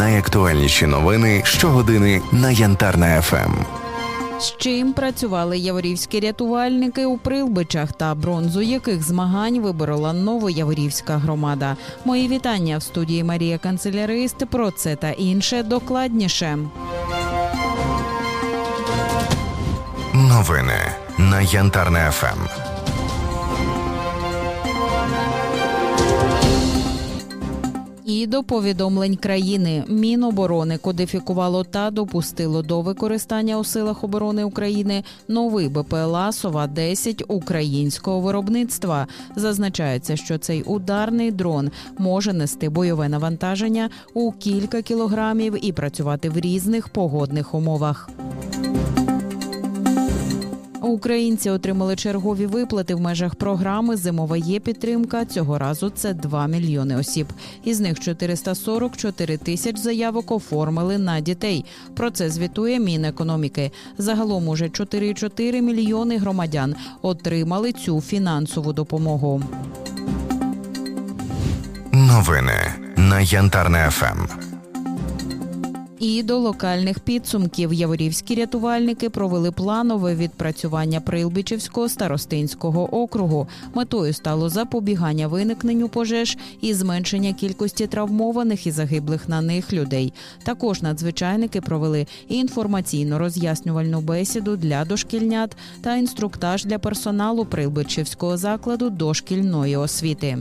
Найактуальніші новини щогодини на Янтарна ФМ. З чим працювали яворівські рятувальники у Прилбичах та бронзу яких змагань виборола новояворівська громада. Мої вітання в студії Марія Канцелярист. Про це та інше докладніше. Новини на Янтарна ФМ. І до повідомлень країни Міноборони кодифікувало та допустило до використання у силах оборони України новий БПЛА Сова 10 українського виробництва. Зазначається, що цей ударний дрон може нести бойове навантаження у кілька кілограмів і працювати в різних погодних умовах. Українці отримали чергові виплати в межах програми Зимова є підтримка. Цього разу це 2 мільйони осіб. Із них 444 тисяч заявок оформили на дітей. Про це звітує Мінекономіки. Загалом уже 4,4 мільйони громадян отримали цю фінансову допомогу. Новини на Янтарна ФМ. І до локальних підсумків яворівські рятувальники провели планове відпрацювання Прилбічівського старостинського округу. Метою стало запобігання виникненню пожеж і зменшення кількості травмованих і загиблих на них людей. Також надзвичайники провели інформаційно-роз'яснювальну бесіду для дошкільнят та інструктаж для персоналу Прилбичівського закладу дошкільної освіти.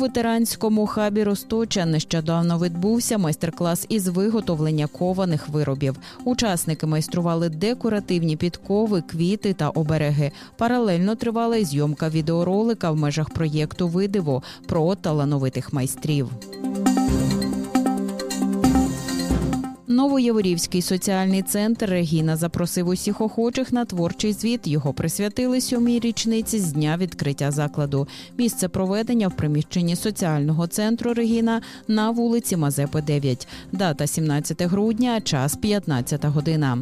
Ветеранському хабі Росточа нещодавно відбувся майстер-клас із виготовлення кованих виробів. Учасники майстрували декоративні підкови, квіти та обереги. Паралельно тривала й зйомка відеоролика в межах проєкту Видиво про талановитих майстрів. Новояворівський соціальний центр Регіна запросив усіх охочих на творчий звіт. Його присвятили сьомій річниці з дня відкриття закладу. Місце проведення в приміщенні соціального центру Регіна на вулиці Мазепи 9. Дата 17 грудня, час 15 година.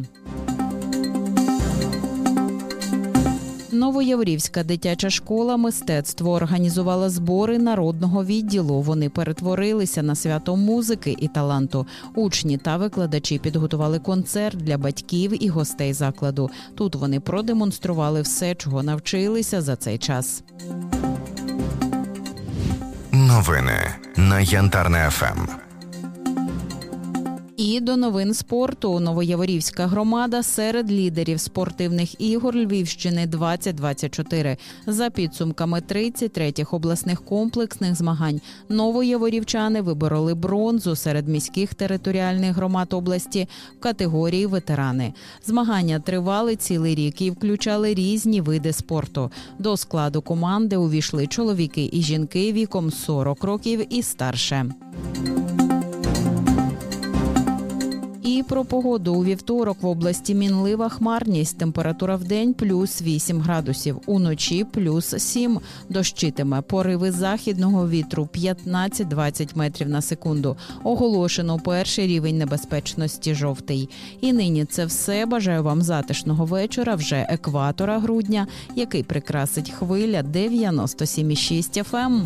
Новояврівська дитяча школа мистецтво організувала збори народного відділу. Вони перетворилися на свято музики і таланту. Учні та викладачі підготували концерт для батьків і гостей закладу. Тут вони продемонстрували все, чого навчилися за цей час. Новини на Янтарна ФМ. І до новин спорту Новояворівська громада серед лідерів спортивних ігор Львівщини 2024. За підсумками 33-х обласних комплексних змагань новояворівчани вибороли бронзу серед міських територіальних громад області в категорії ветерани. Змагання тривали цілий рік і включали різні види спорту. До складу команди увійшли чоловіки і жінки віком 40 років і старше. І про погоду у вівторок в області мінлива хмарність. Температура в день плюс 8 градусів, уночі плюс 7. Дощитиме пориви західного вітру 15-20 метрів на секунду. Оголошено перший рівень небезпечності жовтий. І нині це все. Бажаю вам затишного вечора. Вже екватора грудня, який прикрасить хвиля 97,6 FM.